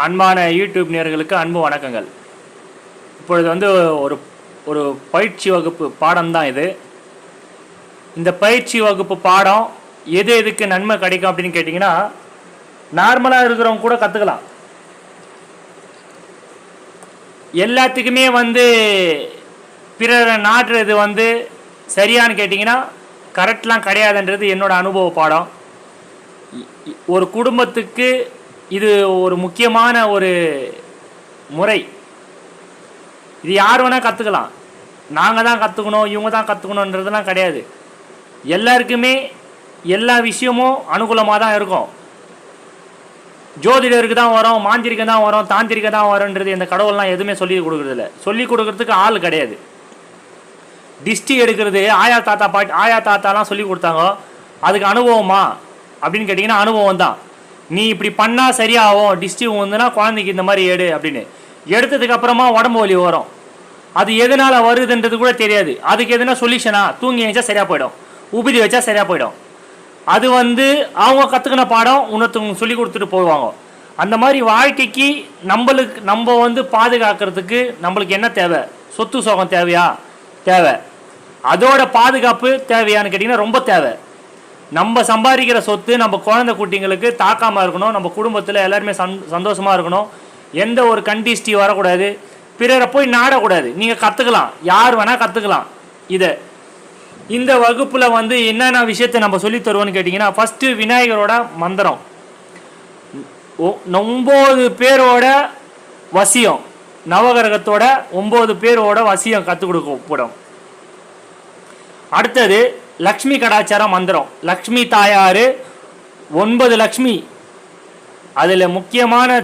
அன்பான யூடியூப் நேர்களுக்கு அன்பு வணக்கங்கள். இப்பொழுது வந்து ஒரு ஒரு பயிற்சி வகுப்பு பாடம் தான் இது. இந்த பயிற்சி வகுப்பு பாடம் எது எதுக்கு நன்மை கிடைக்கும் அப்படின்னு கேட்டிங்கன்னா நார்மலாக இருக்கிறவங்க கூட கற்றுக்கலாம் எல்லாத்துக்குமே வந்து பிறரை நாட்டுறது வந்து சரியான்னு கேட்டிங்கன்னா கரெக்ட்லாம் கிடையாதுன்றது என்னோடய அனுபவ பாடம். ஒரு குடும்பத்துக்கு இது ஒரு முக்கியமான ஒரு முறை. இது யார் வேணால் கற்றுக்கலாம் நாங்கள் தான் கற்றுக்கணும் இவங்க தான் கற்றுக்கணுன்றதுலாம் கிடையாது. எல்லாருக்குமே எல்லா விஷயமும் அனுகூலமாக தான் இருக்கும். ஜோதிடருக்கு தான் வரும் மாந்திரிக்க தான் வரும் தாந்திரிக்க தான் வரும்ன்றது இந்த கடவுள்லாம் எதுவுமே சொல்லி கொடுக்குறதில்ல. சொல்லி கொடுக்கறதுக்கு ஆள் கிடையாது. டிஸ்டி எடுக்கிறது ஆயா தாத்தா பாட்டி ஆயா தாத்தாலாம் சொல்லி கொடுத்தாங்க. அதுக்கு அனுபவமா? அப்படின்னு கேட்டிங்கன்னா அனுபவம் தான் நீ இப்படி பண்ணால் சரியாகும் டிஸ்டிவ் வந்துன்னா குழந்தைக்கு இந்த மாதிரி எடு அப்படின்னு. எடுத்ததுக்கு அப்புறமா உடம்பு வலி வரும். அது எதனால வருதுன்றது கூட தெரியாது. அதுக்கு எதுனா சொல்யூஷனா தூங்கி வச்சா சரியாக போயிடும். உபதி வச்சா சரியாக போயிடும். அது வந்து அவங்க கற்றுக்கின பாடம் இன்னொருத்தவங்க சொல்லி கொடுத்துட்டு போவாங்க. அந்த மாதிரி வாழ்க்கைக்கு நம்மளுக்கு நம்ம வந்து பாதுகாக்கிறதுக்கு நம்மளுக்கு என்ன தேவை? சொத்து சோகம் தேவையா? தேவை. அதோட பாதுகாப்பு தேவையான்னு கேட்டிங்கன்னா ரொம்ப தேவை. நம்ம சம்பாதிக்கிற சொத்து நம்ம குழந்தை குட்டிங்களுக்கு தாக்காமல் இருக்கணும். நம்ம குடும்பத்தில் எல்லாருமே சந் சந்தோஷமாக இருக்கணும். எந்த ஒரு கண்டிஸ்டி வரக்கூடாது. பிறரை போய் நாடக்கூடாது. நீங்கள் கற்றுக்கலாம் யார் வேணால் கற்றுக்கலாம் இதை. இந்த வகுப்பில் வந்து என்னென்ன விஷயத்தை நம்ம சொல்லி தருவோம்னு கேட்டிங்கன்னா ஃபஸ்ட்டு விநாயகரோட மந்திரம். ஒ- ஒம்பது பேரோட வசியம். நவகிரகத்தோட ஒம்பது பேரோட வசியம் கற்றுக் கொடுக்கப்படும் அடுத்தது லக்ஷ்மி கடாச்சார மந்திரம். லக்ஷ்மி தாயாரு ஒன்பது லக்ஷ்மி. அதில் முக்கியமான